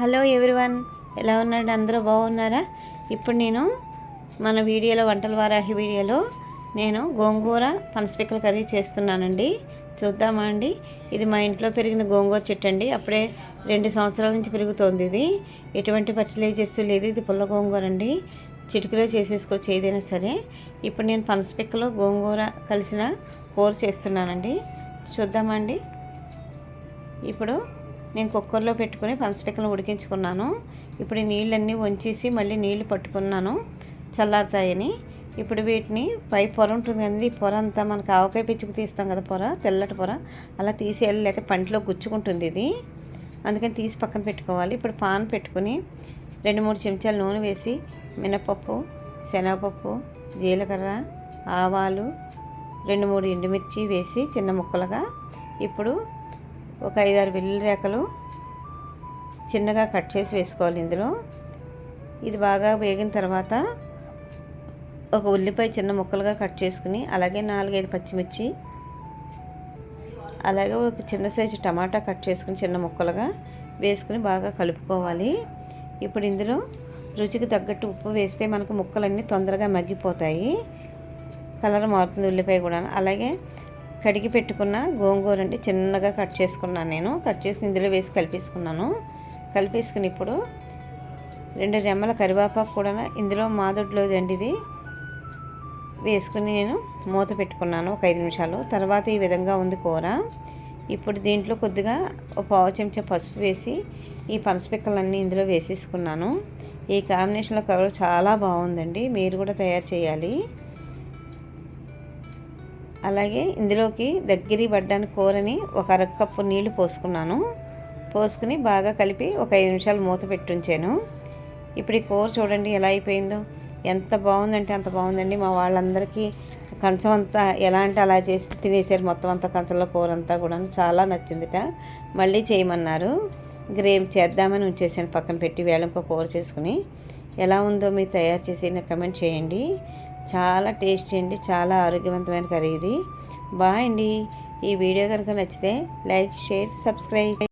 Hello everyone ఎలా ఉన్నాడు అందరూ బాగున్నారా? ఇప్పుడు నేను మన వీడియోలో వంటల వారాహి వీడియోలో నేను గోంగూర పనసపిక్కల కర్రీ చేస్తున్నానండి. చూద్దామా అండి? ఇది మా ఇంట్లో పెరిగిన గోంగూర చెట్టు అండి అప్పుడే రెండు సంవత్సరాల నుంచి పెరుగుతోంది ఇది. ఎటువంటి ఫర్టిలైజర్స్ లేదు. ఇది పుల్ల గోంగూర అండి. చిటికలో చేసేసుకోవచ్చు ఏదైనా సరే. ఇప్పుడు నేను పనసపిక్కలో గోంగూర కలిసిన కూర చేస్తున్నానండి. చూద్దామండి ఇప్పుడు నేను కుక్కర్లో పెట్టుకుని పనసపిక్కలు ఉడికించుకున్నాను. ఇప్పుడు నీళ్ళన్నీ వంచేసి మళ్ళీ నీళ్ళు పట్టుకున్నాను. చల్లారుతాయని. ఇప్పుడు వీటిని పై పొర ఉంటుంది కదండి ఈ పొర అంతా మనకు ఆవకాయ పిచ్చుకు తీస్తాం కదా పొర తెల్లటి పొర. అలా తీసేయాలి లేకపోతే పంటలో గుచ్చుకుంటుంది ఇది. అందుకని తీసి పక్కన పెట్టుకోవాలి. ఇప్పుడు పాన్ పెట్టుకుని రెండు మూడు చెంచాలు నూనె వేసి మినపప్పు శనగపప్పు జీలకర్ర ఆవాలు రెండు మూడు ఎండుమిర్చి వేసి చిన్న ముక్కలుగా. ఇప్పుడు ఒక ఐదారు వెల్లుల్లి రేఖలు చిన్నగా కట్ చేసి వేసుకోవాలి ఇందులో. ఇది బాగా వేగిన తర్వాత ఒక ఉల్లిపాయ చిన్న ముక్కలుగా కట్ చేసుకుని అలాగే నాలుగైదు పచ్చిమిర్చి అలాగే ఒక చిన్న సైజు టమాటా కట్ చేసుకుని చిన్న ముక్కలుగా వేసుకుని బాగా కలుపుకోవాలి. ఇప్పుడు ఇందులో రుచికి తగ్గట్టు ఉప్పు వేస్తే మనకు ముక్కలన్నీ తొందరగా మగ్గిపోతాయి. కలర్ మారుతుంది ఉల్లిపాయ కూడా అలాగే కడిగి పెట్టుకున్న గోంగూర అంటే చిన్నగా కట్ చేసుకున్నాను నేను. కట్ చేసి ఇందులో వేసి కలిపేసుకున్నాను. కలిపేసుకుని ఇప్పుడు రెండు రెమ్మల కరివేపాకు కూడా ఇందులో మాదొడ్లో అండి ఇది. వేసుకుని నేను మూత పెట్టుకున్నాను ఒక ఐదు నిమిషాలు. తర్వాత ఈ విధంగా ఉంది కూర. ఇప్పుడు దీంట్లో కొద్దిగా ఒక పావు చెంచా పసుపు వేసి ఈ పనసపిక్కలన్నీ ఇందులో వేసేసుకున్నాను. ఈ కాంబినేషన్లో కలర్ చాలా బాగుందండి. మీరు కూడా తయారు చేయాలి. అలాగే ఇందులోకి దగ్గరి పడ్డానికి కూరని ఒక అరకప్పు నీళ్ళు పోసుకున్నాను. పోసుకుని బాగా కలిపి ఒక ఐదు నిమిషాలు మూత పెట్టుంచాను. ఇప్పుడు ఈ కూర చూడండి ఎలా అయిపోయిందో. ఎంత బాగుందంటే అంత బాగుందండి. మా వాళ్ళందరికీ కంచం అంతా ఎలా అంటే అలా చేసి తినేసారు మొత్తం అంతా కంచంలో కూర అంతా కూడా చాలా నచ్చిందిట. మళ్ళీ చేయమన్నారు. గ్రేమ్ చేద్దామని ఉంచేసాను పక్కన పెట్టి వేళ ఇంకో కూర చేసుకుని. ఎలా ఉందో మీరు తయారు చేసి నాకు కమెంట్ చేయండి. చాలా టేస్టీ అండి చాలా ఆరోగ్యవంతమైన కర్రీ ఇది. బాయ్ అండి. ఈ వీడియో కనుక నచ్చితే లైక్ షేర్ సబ్స్క్రైబ్.